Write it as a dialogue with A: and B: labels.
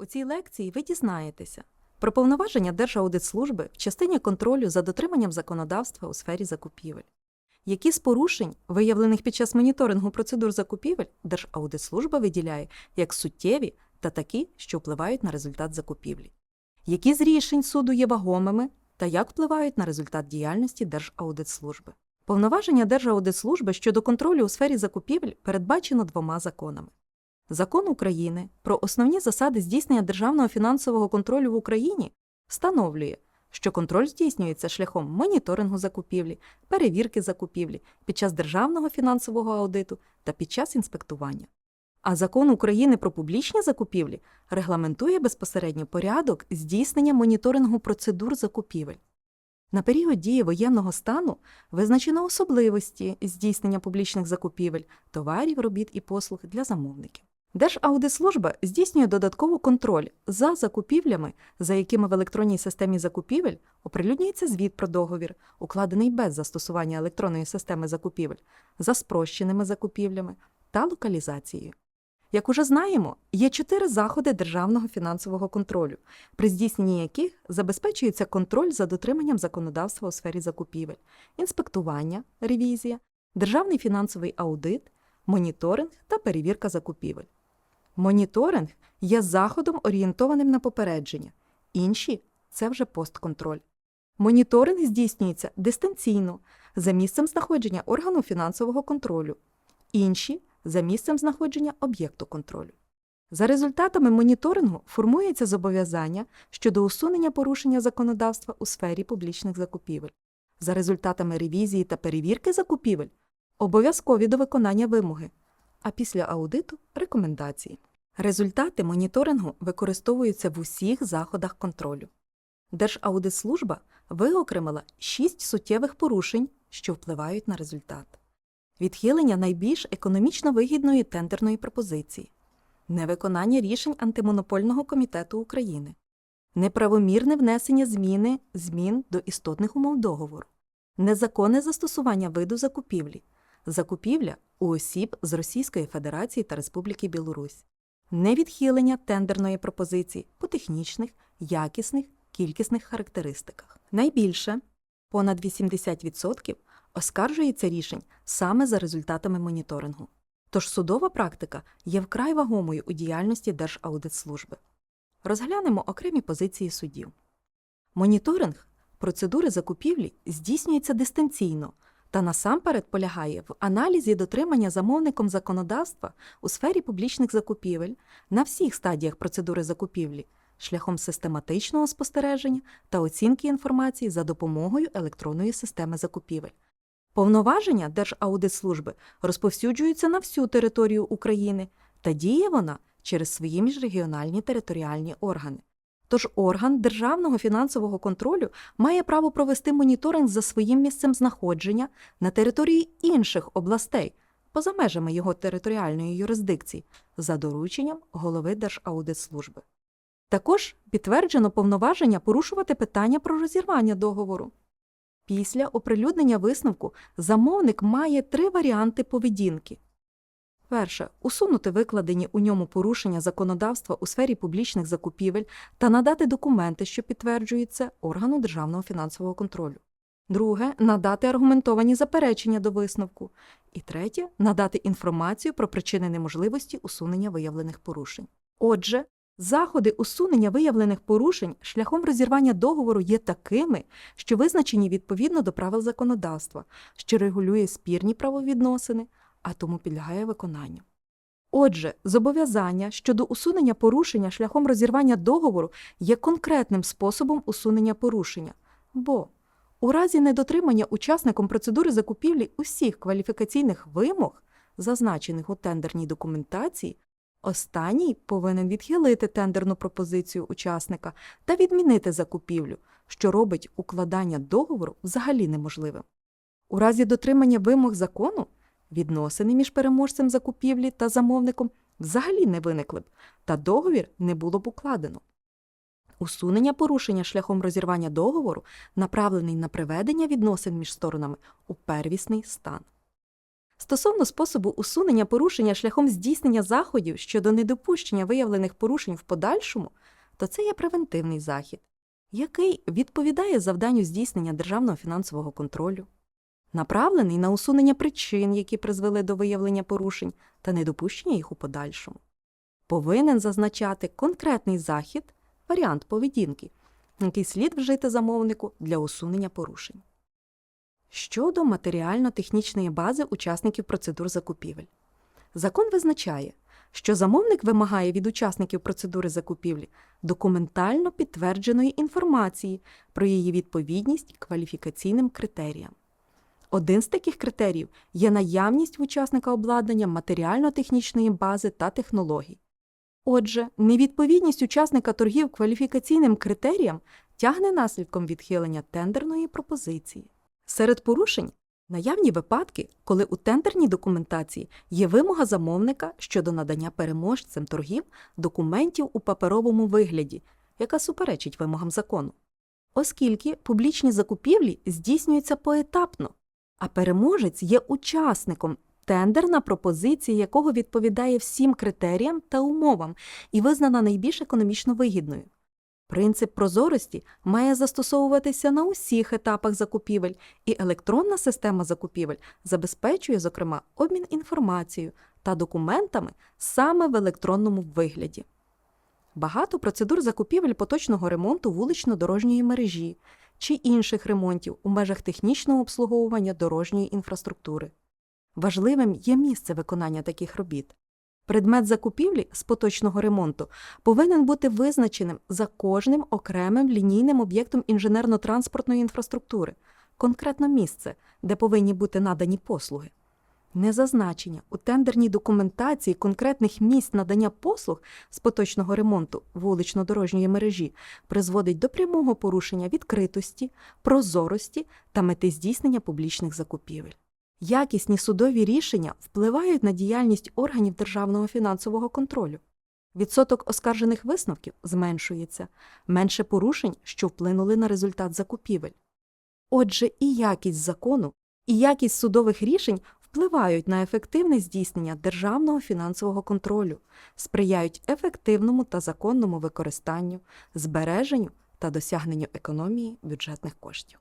A: У цій лекції ви дізнаєтеся про повноваження Держаудитслужби в частині контролю за дотриманням законодавства у сфері закупівель. Які з порушень, виявлених під час моніторингу процедур закупівель, Держаудитслужба виділяє як суттєві та такі, що впливають на результат закупівлі? Які з рішень суду є вагомими та як впливають на результат діяльності Держаудитслужби? Повноваження Держаудитслужби щодо контролю у сфері закупівель передбачено двома законами. Закон України про основні засади здійснення державного фінансового контролю в Україні встановлює, що контроль здійснюється шляхом моніторингу закупівлі, перевірки закупівлі під час державного фінансового аудиту та під час інспектування. А закон України про публічні закупівлі регламентує безпосередньо порядок здійснення моніторингу процедур закупівель. На період дії воєнного стану визначено особливості здійснення публічних закупівель, товарів, робіт і послуг для замовників. Держаудитслужба здійснює додатковий контроль за закупівлями, за якими в електронній системі закупівель оприлюднюється звіт про договір, укладений без застосування електронної системи закупівель, за спрощеними закупівлями та локалізацією. Як уже знаємо, є чотири заходи державного фінансового контролю, при здійсненні яких забезпечується контроль за дотриманням законодавства у сфері закупівель, інспектування, ревізія, державний фінансовий аудит, моніторинг та перевірка закупівель. Моніторинг є заходом, орієнтованим на попередження, інші це вже постконтроль. Моніторинг здійснюється дистанційно за місцем знаходження органу фінансового контролю, інші за місцем знаходження об'єкту контролю. За результатами моніторингу формується зобов'язання щодо усунення порушення законодавства у сфері публічних закупівель. За результатами ревізії та перевірки закупівель обов'язкові до виконання вимоги, а після аудиту рекомендації. Результати моніторингу використовуються в усіх заходах контролю. Держаудитслужба виокремила шість суттєвих порушень, що впливають на результат. Відхилення найбільш економічно вигідної тендерної пропозиції, невиконання рішень антимонопольного комітету України, неправомірне внесення зміни змін до істотних умов договору, незаконне застосування виду закупівлі, закупівля у осіб з Російської Федерації та Республіки Білорусь, невідхилення тендерної пропозиції по технічних, якісних, кількісних характеристиках. Найбільше понад 80% оскаржується рішень саме за результатами моніторингу. Тож судова практика є вкрай вагомою у діяльності Держаудитслужби. Розглянемо окремі позиції судів. Моніторинг процедури закупівлі здійснюється дистанційно та насамперед полягає в аналізі дотримання замовником законодавства у сфері публічних закупівель на всіх стадіях процедури закупівлі шляхом систематичного спостереження та оцінки інформації за допомогою електронної системи закупівель. Повноваження Держаудитслужби розповсюджуються на всю територію України та діє вона через свої міжрегіональні територіальні органи. Тож орган державного фінансового контролю має право провести моніторинг за своїм місцем знаходження на території інших областей, поза межами його територіальної юрисдикції, за дорученням голови Держаудитслужби. Також підтверджено повноваження порушувати питання про розірвання договору. Після оприлюднення висновку замовник має три варіанти поведінки. Перше усунути викладені у ньому порушення законодавства у сфері публічних закупівель та надати документи, що підтверджують це органу державного фінансового контролю. Друге надати аргументовані заперечення до висновку. І третє надати інформацію про причини неможливості усунення виявлених порушень. Отже, заходи усунення виявлених порушень шляхом розірвання договору є такими, що визначені відповідно до правил законодавства, що регулює спірні правовідносини, а тому підлягає виконанню. Отже, зобов'язання щодо усунення порушення шляхом розірвання договору є конкретним способом усунення порушення, бо у разі недотримання учасником процедури закупівлі усіх кваліфікаційних вимог, зазначених у тендерній документації, останній повинен відхилити тендерну пропозицію учасника та відмінити закупівлю, що робить укладання договору взагалі неможливим. У разі дотримання вимог закону відносини між переможцем закупівлі та замовником взагалі не виникли б, та договір не було б укладено. Усунення порушення шляхом розірвання договору направлений на приведення відносин між сторонами у первісний стан. Стосовно способу усунення порушення шляхом здійснення заходів щодо недопущення виявлених порушень в подальшому, то це є превентивний захід, який відповідає завданню здійснення державного фінансового контролю, направлений на усунення причин, які призвели до виявлення порушень та недопущення їх у подальшому. Повинен зазначати конкретний захід, варіант поведінки, який слід вжити замовнику для усунення порушень. Щодо матеріально-технічної бази учасників процедур закупівель. Закон визначає, що замовник вимагає від учасників процедури закупівлі документально підтвердженої інформації про її відповідність кваліфікаційним критеріям. Один з таких критеріїв є наявність в учасника обладнання матеріально-технічної бази та технологій. Отже, невідповідність учасника торгів кваліфікаційним критеріям тягне наслідком відхилення тендерної пропозиції. Серед порушень наявні випадки, коли у тендерній документації є вимога замовника щодо надання переможцям торгів документів у паперовому вигляді, яка суперечить вимогам закону. Оскільки публічні закупівлі здійснюються поетапно, а переможець є учасником, тендерна пропозиція якого відповідає всім критеріям та умовам і визнана найбільш економічно вигідною. Принцип прозорості має застосовуватися на усіх етапах закупівель, і електронна система закупівель забезпечує, зокрема, обмін інформацією та документами саме в електронному вигляді. Багато процедур закупівель поточного ремонту вулично-дорожньої мережі чи інших ремонтів у межах технічного обслуговування дорожньої інфраструктури. Важливим є місце виконання таких робіт. Предмет закупівлі з поточного ремонту повинен бути визначеним за кожним окремим лінійним об'єктом інженерно-транспортної інфраструктури, конкретно місце, де повинні бути надані послуги. Незазначення у тендерній документації конкретних місць надання послуг з поточного ремонту вулично-дорожньої мережі призводить до прямого порушення відкритості, прозорості та мети здійснення публічних закупівель. Якісні судові рішення впливають на діяльність органів державного фінансового контролю. Відсоток оскаржених висновків зменшується, менше порушень, що вплинули на результат закупівель. Отже, і якість закону, і якість судових рішень впливають на ефективне здійснення державного фінансового контролю, сприяють ефективному та законному використанню, збереженню та досягненню економії бюджетних коштів.